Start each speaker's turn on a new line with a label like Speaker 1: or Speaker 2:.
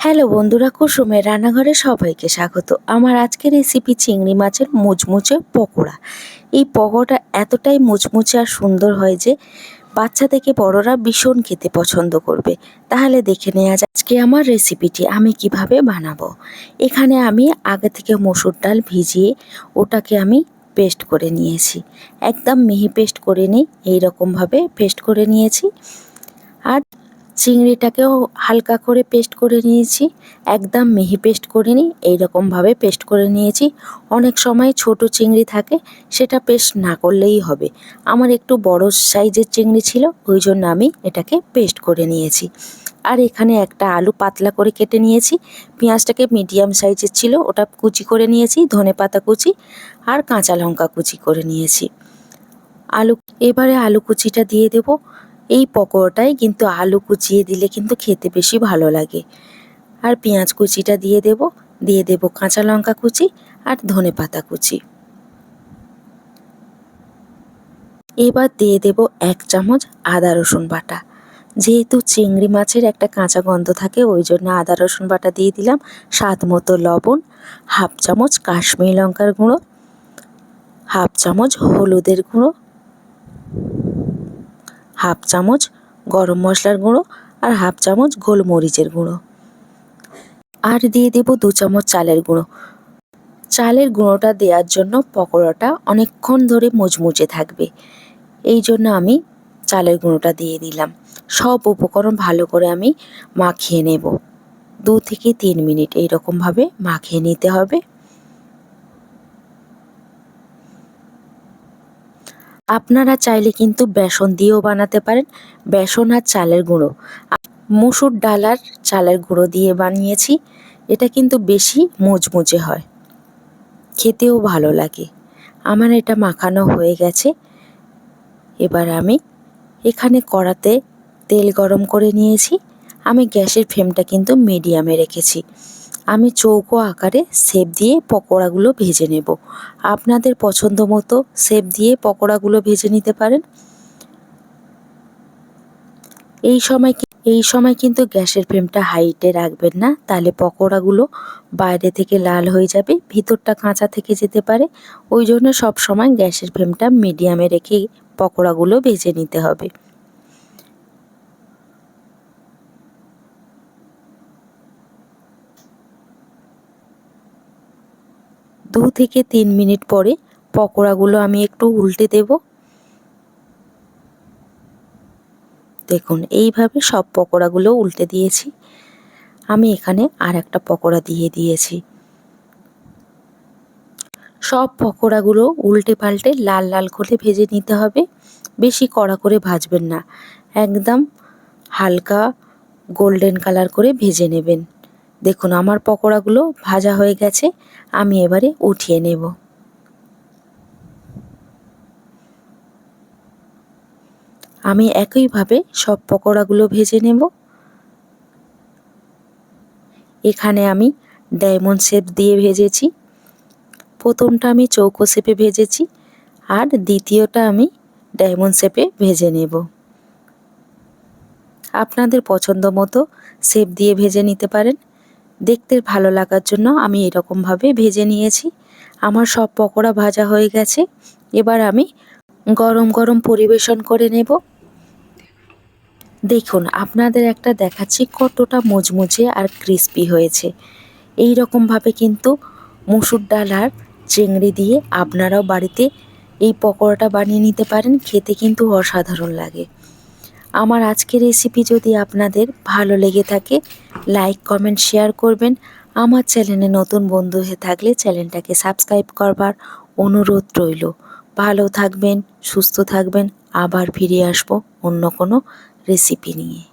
Speaker 1: Hello বন্ধুরা, কুসুমের রান্নাঘরে সবাইকে স্বাগত। আমার আজকের রেসিপি চিংড়ি মাছের মুচমুচে পকোড়া। এই পকোড়া এতটাই মুচমুচে আর সুন্দর হয় যে বাচ্চা থেকে বড়রা ভীষণ খেতে পছন্দ করবে। তাহলে দেখে নেওয়া যাক আজকে আমার রেসিপিটি আমি কীভাবে বানাবো। এখানে আমি আগে থেকে মসুর ডাল ভিজিয়ে ওটাকে আমি পেস্ট করে নিয়েছি। একদম মিহি পেস্ট করে নিই, এইরকমভাবে পেস্ট করে নিয়েছি। আর চিংড়িটাকেও হালকা করে পেস্ট করে নিয়েছি। একদম মিহি পেস্ট করে নিই এইরকমভাবে পেস্ট করে নিয়েছি। অনেক সময় ছোট চিংড়ি থাকে, সেটা পেস্ট না করলেই হবে। আমার একটু বড় সাইজের চিংড়ি ছিল, ওই জন্য আমি এটাকে পেস্ট করে নিয়েছি। আর এখানে একটা আলু পাতলা করে কেটে নিয়েছি। পেঁয়াজটাকে মিডিয়াম সাইজের ছিল, ওটা কুচি করে নিয়েছি, ধনে পাতা কুচি আর কাঁচা লঙ্কা কুচি করে নিয়েছি। আলু, এবারে আলু কুচিটা দিয়ে দেবো। এই পকোড়াটায় কিন্তু আলু কুচিয়ে দিলে কিন্তু খেতে বেশি ভালো লাগে। আর পেঁয়াজ কুচিটা দিয়ে দেব দিয়ে দেব কাঁচা লঙ্কা কুচি আর ধনে পাতা কুচি। এবার দিয়ে দেব এক চামচ আদা রসুন বাটা। যেহেতু চিংড়ি মাছের একটা কাঁচা গন্ধ থাকে, ওই জন্য আদা রসুন বাটা দিয়ে দিলাম স্বাদ মতো লবণ, হাফ চামচ কাশ্মীরি লঙ্কার গুঁড়ো, হাফ চামচ হলুদের গুঁড়ো হাফ চামচ গরম মশলার গুঁড়ো আর হাফ চামচ গোলমরিচের গুঁড়ো। আর দিয়ে দেব দু চামচ চালের গুঁড়ো। চালের গুঁড়োটা দেওয়ার জন্য পকোড়াটা অনেকক্ষণ ধরে মুচমুচে থাকবে। এই জন্য আমি চালের গুঁড়োটা দিয়ে দিলাম। সব উপকরণ ভালো করে আমি মাখিয়ে নেব। দু থেকে তিন মিনিট এইরকমভাবে মাখিয়ে নিতে হবে। আপনারা চাইলে কিন্তু বেসন দিয়েও বানাতে পারেন। বেসন আর চালের গুঁড়ো। মুসুর ডাল আর চালের গুঁড়ো দিয়ে বানিয়েছি। এটা কিন্তু বেশি মুচমুচে হয়। খেতেও ভালো লাগে। আমার এটা মাখানো হয়ে গেছে। এবার আমি এখানে কড়াতে তেল গরম করে নিয়েছি। আমি গ্যাসের ফ্লেমটা কিন্তু মিডিয়ামে রেখেছি। আমি চৌকো আকারে শেপ দিয়ে পকোড়াগুলো ভেজে নেব। আপনাদের পছন্দ মতো শেপ দিয়ে পকোড়াগুলো ভেজে নিতে পারেন। এই সময় এই সময় কিন্তু গ্যাসের ফ্লেমটা হাইটে রাখবেন না, তাহলে পকোড়াগুলো বাইরে থেকে লাল হয়ে যাবে, ভিতরটা কাঁচা থেকে যেতে পারে। ওই জন্য সব সময় গ্যাসের ফ্লেমটা মিডিয়ামে রেখে পকোড়াগুলো ভেজে নিতে হবে। দু থেকে তিন মিনিট পরে পকোড়াগুলো আমি একটু উল্টে দেব। দেখুন, এইভাবে সব পকোড়াগুলো উল্টে দিয়েছি। আমি এখানে আর একটা পকোড়া দিয়ে দিয়েছি। সব পকোড়াগুলো উল্টে পাল্টে লাল লাল করে ভেজে নিতে হবে। বেশি কড়া করে ভাজবেন না। একদম হালকা গোল্ডেন কালার করে ভেজে নেবেন। দেখুন, আমার পকোড়াগুলো ভাজা হয়ে গেছে, আমি এবারে উঠিয়ে নেব। আমি একইভাবে সব পকোড়াগুলো ভেজে নেব। এখানে আমি ডায়মন্ড শেপ দিয়ে ভেজেছি। প্রথমটা আমি চৌকো শেপে ভেজেছি, আর দ্বিতীয়টা আমি ডায়মন্ড শেপে ভেজে নেব। আপনাদের পছন্দ মতো শেপ দিয়ে ভেজে নিতে পারেন। দেখতে ভালো লাগার জন্য আমি এরকমভাবে ভেজে নিয়েছি। আমার সব পকোড়া ভাজা হয়ে গেছে। এবার আমি গরম গরম পরিবেশন করে নেব। দেখুন, আপনাদের একটা দেখাচ্ছি কতটা মুচমুচে আর ক্রিস্পি হয়েছে। এই রকমভাবে কিন্তু মুসুর ডাল আর চিংড়ি দিয়ে আপনারাও বাড়িতে এই পকোড়াটা বানিয়ে নিতে পারেন। খেতে কিন্তু অসাধারণ লাগে। আমার আজকের রেসিপি যদি আপনাদের ভালো লেগে থাকে লাইক কমেন্ট শেয়ার করবেন। আমার চ্যানেলে নতুন বন্ধু হয়ে থাকলে চ্যানেলটাকে সাবস্ক্রাইব করবার অনুরোধ রইল। ভালো থাকবেন, সুস্থ থাকবেন। আবার ফিরে আসব অন্য কোনো রেসিপি নিয়ে।